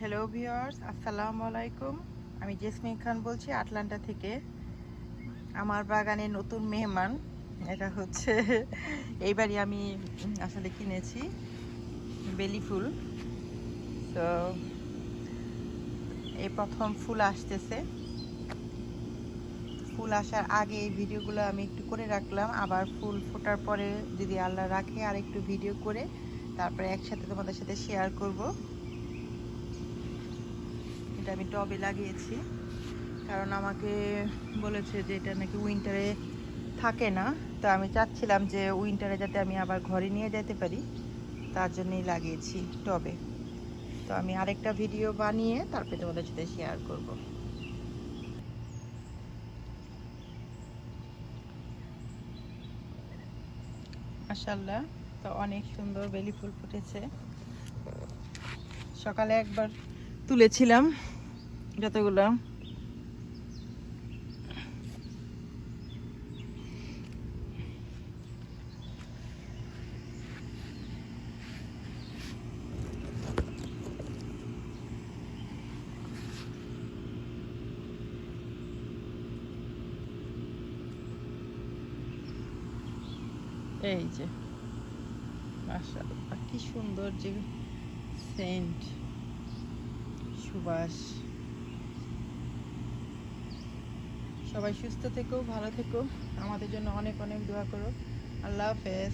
Hello viewers আসসালামু আলাইকুম আমি জেসমিন খান বলছি আটলান্টা থেকে। আমার বাগানে নতুন মেহমান। এটা হচ্ছে, এইবারই আমি আসলে কিনেছি বেলি ফুল। তো এই প্রথম ফুল আসতেছে। ফুল আসার আগে এই ভিডিওগুলো আমি একটু করে রাখলাম। আবার ফুল ফোটার পরে যদি আল্লাহ রাখে আর একটু ভিডিও করে তারপরে একসাথে তোমাদের সাথে শেয়ার করব। এটা আমি টবে লাগিয়েছি। কারণ আমাকে বলেছে যে এটা নাকি উইন্টারে থাকে না। তো আমি চাচ্ছিলাম যে উইন্টারে যাতে আমি আবার ঘরে নিয়ে যেতে পারি। তার জন্যই লাগিয়েছি টবে। তো আমি আরেকটা ভিডিও বানিয়ে তারপরে তোমাদের সাথে শেয়ার করব। মাশাল্লাহ তো অনেক সুন্দর বেলি ফুল ফুটেছে। সকালে একবার তুলেছিলাম। যতগুলো এই যে মাশাআল্লাহ কি সুন্দর যে সেন্ট সুবাস সবাই সুস্থ থেকো ভালো থেকো। আমাদের জন্য অনেক অনেক দোয়া করো। আল্লাহ হাফেজ।